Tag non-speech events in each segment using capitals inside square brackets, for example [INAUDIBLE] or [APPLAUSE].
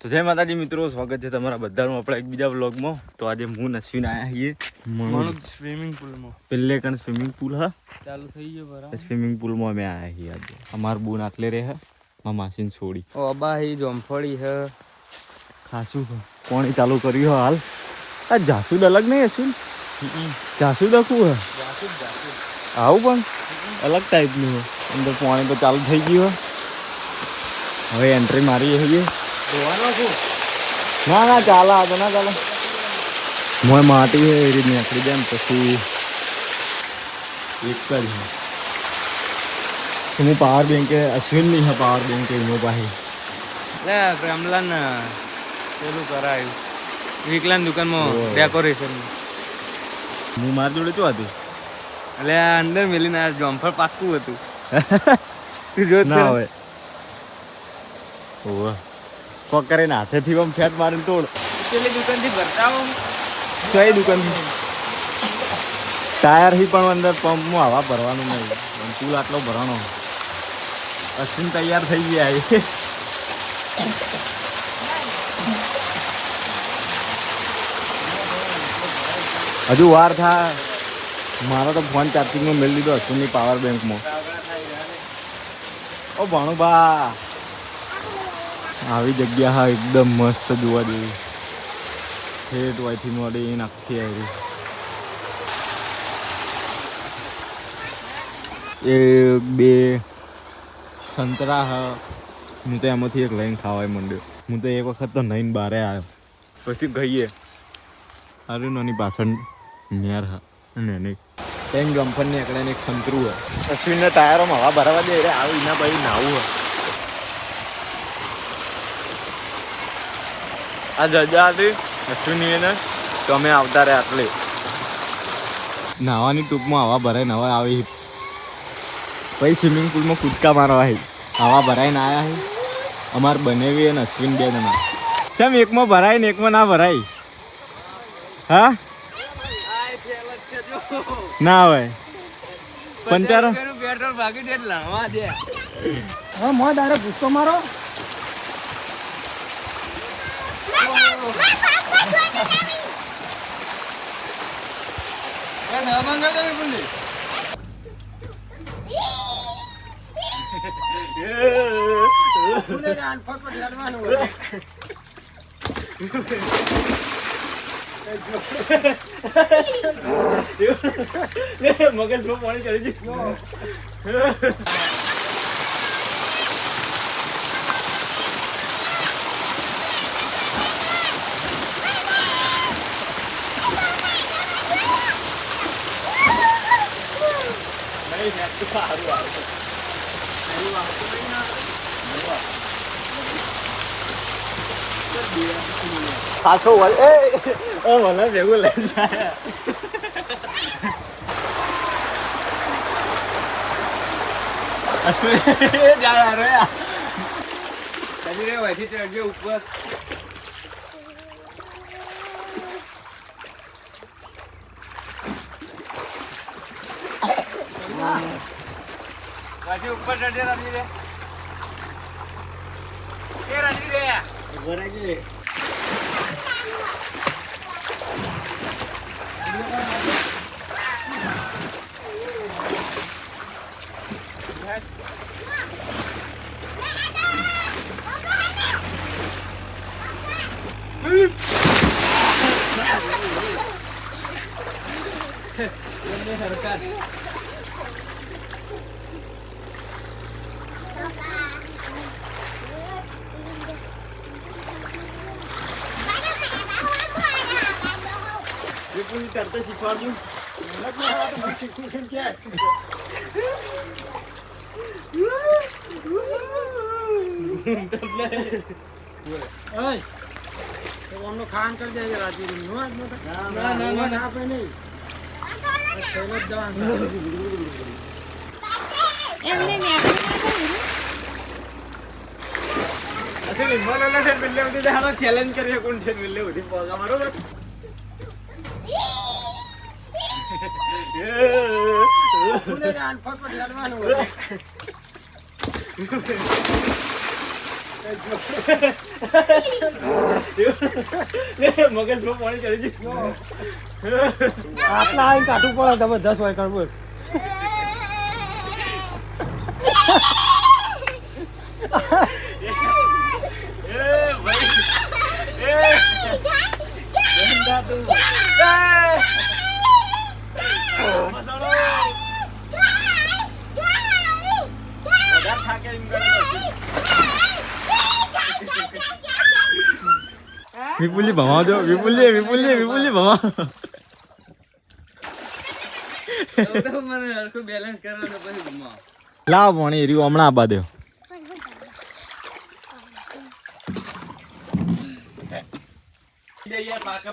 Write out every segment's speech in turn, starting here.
તો જય માતાજી મિત્રો સ્વાગત છે તમારા બધાનું આપણા એક બીજા વ્લોગમાં. તો આજે હું નશ્વિન આયા છીએ. મણુક સ્વિમિંગ પુલમાં. પેલે કણ સ્વિમિંગ પુલ હા. ચાલુ થઈ ગયો બરાબર. સ્વિમિંગ પુલમાં અમે આયા છીએ આજે. અમાર બુન આટલે રહે મારા માસીને છોડી. ઓ અબાહી જોમફળી હે. ખાસું કોણે ચાલુ કર્યું હે હાલ? આ જાસૂદ અલગ નહીં હશું જાસૂદ આખું હે? આવું પણ? અલગ ટાઈપનું હે. અંદર પાણી તો ચાલુ થઈ ગયું હવે એન્ટ્રી મારી છું. ના ના ચાલે આ તો ના ચાલે. મોય માટી હે એ રીત નીકળી જાય ને પછી એક જ હું પાવર બેંક અશ્વિન નહીં હે પાવર બેંક એનો પાસે. લે પ્રેમલાન પેલું કરાયું. વિકલાન દુકાનમાં ડેકોરેશન હું મારી જોડે શું હતું? એટલે અંદર મેલીને આ જોમફળ પાક્કું હતું. [LAUGHS] તું જોત ના? હોય. ઓહ કોક કરીને હાથેથી આમ ફેટ મારીને તોડ. પેલી દુકાનથી ભરતા આવો. કઈ દુકાન ટાયરથી પણ અંદર પંપમાં હવા ભરવાનું નહીં. ચૂલ આટલો ભરવાનો. અશ્વિન તૈયાર થઈ ગયા હજુ વાર થાય મારો તો ફોન ચાર્જિંગમાં મેળવી દીધો અશ્વિનની પાવર બેંકમાં ઓ ભાણુબા આવી જગ્યા હા, એકદમ મસ્ત જોવા જેવી. ઠેઠ વાયથી મળી નાખતી આવી. એક, બે, સંતરા હા. હું તો એમાંથી એક લઈને ખાવાય માંડ્યો. હું તો એક વખત તો નહીં બારે આવ્યો પછી ગઈએ. નાની પાછળ નેર હા. અને નહીં તેમ જમ્પર ને એકડે એક સંતરું હોય. અશ્વિનના ટાયરોમાં હવા ભરાવા દે એટલે આવી એના પછી નાવું હોય. આ જજા હતી અશ્વિની એને તો અમે આવતા રહ્યા આટલે. નાવાની ટૂંકમાં હવા ભરાઈને હવા આવી. પછી સ્વિમિંગ પુલમાં કૂદકા મારવા હવા ભરાઈને આવ્યા છે અમારે બનેવી અને અશ્વિન બે જણા. કેમ એકમાં ભરાય ને એકમાં ના ભરાય? હા? ના હોય. પંચાર? પેટ્રોલ ભાગી દે એટલે લાવવા દે. હવે મો દારે ગુસ્સો મારો. [LAUGHS] એ ના મંગળ તમે પુંડી મગજમાં પાણી ચડી ગયું ખાસો વળ એ! ઓ, મને ભેગું લઈને જાય. ચડજો ઉપર. પછી ઉપર ચડજે રાજી રે એ રાજી રે સરકાર એ પૂરી તરતે શીખવાડજો શીખવું છે ક્યાં ઓય તો આમનો ખાન કરી દેજે રાજી નું ના, ના, ના. આપણે નહીં પહેલો ચેલેન્જ કરીએ કોણ છે બરોબર ભૂલે રે આન ફટફટ લડવાનું હોય મગજમાં પાણી ચડી ગયું આટલા આવીને કાઢવું પડે તમે દસ ભમાવ દો વિપુલજી વિપુલજી વિપુલજી ભમાવ તો મને હરખું બેલેન્સ કરવાનું લાવ પાણી એર્યું હમણાં આબા દો.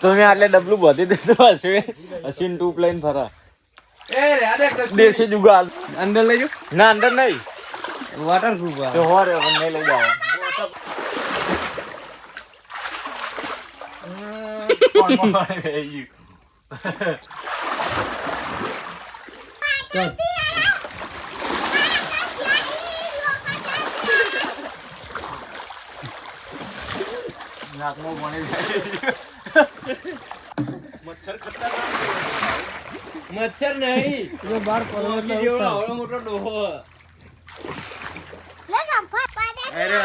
તમે આટલે ડબલું બધી દેતો અશ્વિન અશ્વિન ટુ લઈને ફરા. એ રે, આ દેશી જુગાડ અંદર લઈ ના અંદર નહીં. જાઓ વોટરપ્રૂફ તો હો રે પણ નહીં લઈ જાઓ નાકમાં પાણી મચ્છર નહીં એટલે બાર પડે મોગી જેવડો આવડો મોટો ડોહો અરે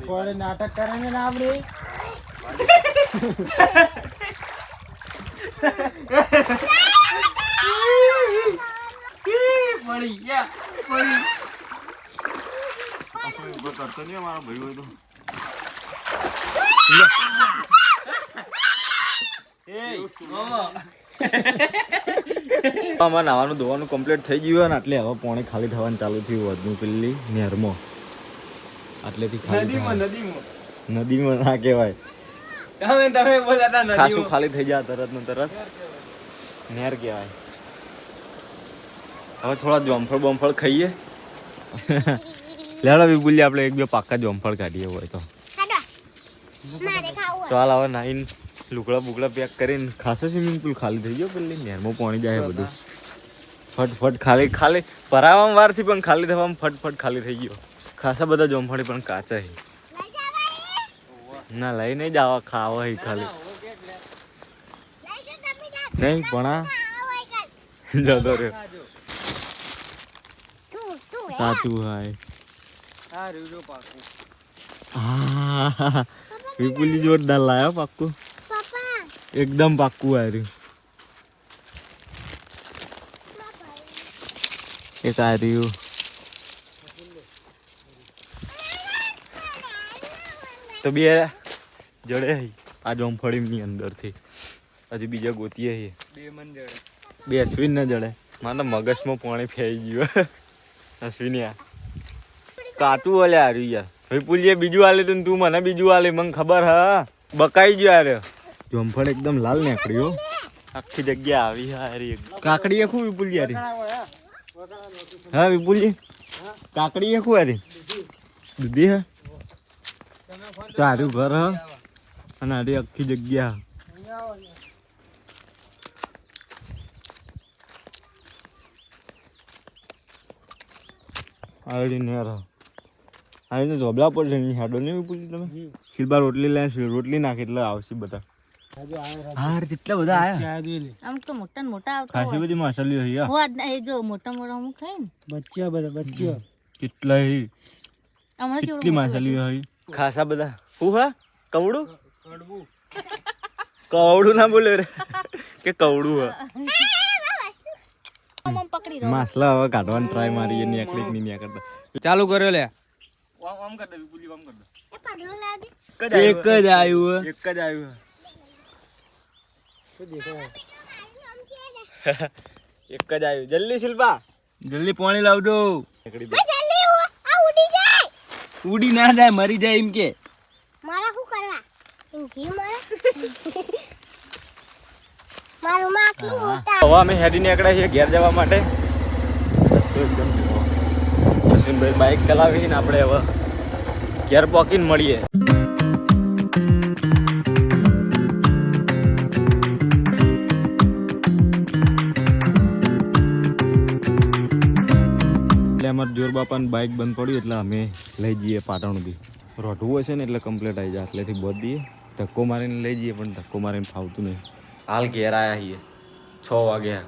પડે નાટક કરે ને આપડે પડી ગયા પડી. કરતો નહીં અમારો ભાઈ હોય તો. આમાં નાવાનું ધોવાનું કમ્પ્લીટ થઈ ગયું હોય ને એટલે હવે પાણી ખાલી થવાનું ચાલુ થયું વધનું પેલી નહેરમાં આટલેથી ખાલી નદીમાં ના કહેવાય. તમે તમે બોલાતા ખાસું ખાલી થઈ જાય તરત. ને તરત નહેર કહેવાય. હવે થોડા જોમફળ બોમફળ ખાઈએ. [LAUGHS] લેડો વિપુલી આપણે એક બે પાકા જોમફળ કાઢીએ હોય તો. ચાલ હવે નાઈન લુગડા બુગડા પેક કરીને ખાસો સ્વિમિંગ પુલ ખાલી થઈ ગયો પેલી? નહેરમાં પાણી જાય બધું. ફટફટ ખાલી ખાલી ભરાવામાં વારથી પણ ખાલી થવામાં ફટફટ ખાલી થઈ ગયો. ખાસા બધા જોમફળી પણ કાચા છે. ના લઈ નહીં જાવા ખાવા હી ખાલી. નહીં ભણા જતો રહ્યો. સાચું હાય હા હા વિપુલી જોરદાર લાયો પાક્કું એકદમ પાક્કું આવ્યું એક આવ્યું તો બે જડે આ જોમફળીની અંદરથી હજી બીજા ગોતીએ છીએ બે મન જડે બે અશ્વિન ન જડે મારા મગજમાં પાણી ફેઈ ગયું અશ્વિન યાર કાટું ઓલે હાર્યું યાર વિપુલજીએ બીજું આલે તું તું મને બીજું આલે મને ખબર હા. બકાઈ ગયો યાર જોમફળ એકદમ લાલ નીકળ્યો આખી જગ્યા આવી હારી કાકડી એ ખૂબ વિપુલજી હારી? હા. વિપુલજી? કાકડી એ ખૂબ હારી? દીદી હે? તારું ઘર હ? અને હારી આખી જગ્યા આડી નેર આવી તો ઝોબલા પર છે અહીં હાડો નહીં પૂછી તમે? શિલ્પા રોટલી લે રોટલી નાખે એટલે આવશે બધા. હાર જેટલા બધા આયા. આમ તો મોટા મોટા આવતા ખાસી બધી માછલીઓ યાર હો. એ જો મોટા મોટા અમુક ખાય ને. બચ્ચા બધા બચ્ચા. કેટલા હે. હમણાં જ કેટલી માછલીઓ હઈ ખાસા બધા. હું હા? કવડું? કવડું ના બોલે રે. કે કવડું હા? માછલા હવે કાઢવાની ટ્રાય મારી એની એકલી નહીં ન્યા કરતા ચાલુ કર્યો લે. આમ કર દે. વિપુલી આમ કર એક જ આવ્યું. એક જ આવ્યું. એક જ આવ્યું. [LAUGHS] જલ્દી શિલ્પા. જલ્દી પાણી લાવજો. ઉડી ના જાય મરી જાય એમ કે. મારા શું કરવા? જીવ મારા. મારું માકડું હવે અમે હેડી નીકળ્યા છીએ ઘેર જવા માટે. રસ્તો એકદમ જસવીનભાઈ બાઇક ચલાવીને આપણે હવે ઘેર પોકીને મળીએ. એટલે અમારે જોર બાપાને બાઇક બંધ પડ્યું એટલે અમે લઈ જઈએ પાટણ સુધી. રોટવું હશે ને એટલે કમ્પ્લીટ આવી જાય. એટલેથી બધ દઈએ. ધક્કો મારીને લઈ જઈએ પણ ધક્કો મારીને ફાવતું નહીં. હાલ ઘેર આવ્યા છીએ. છ વાગ્યા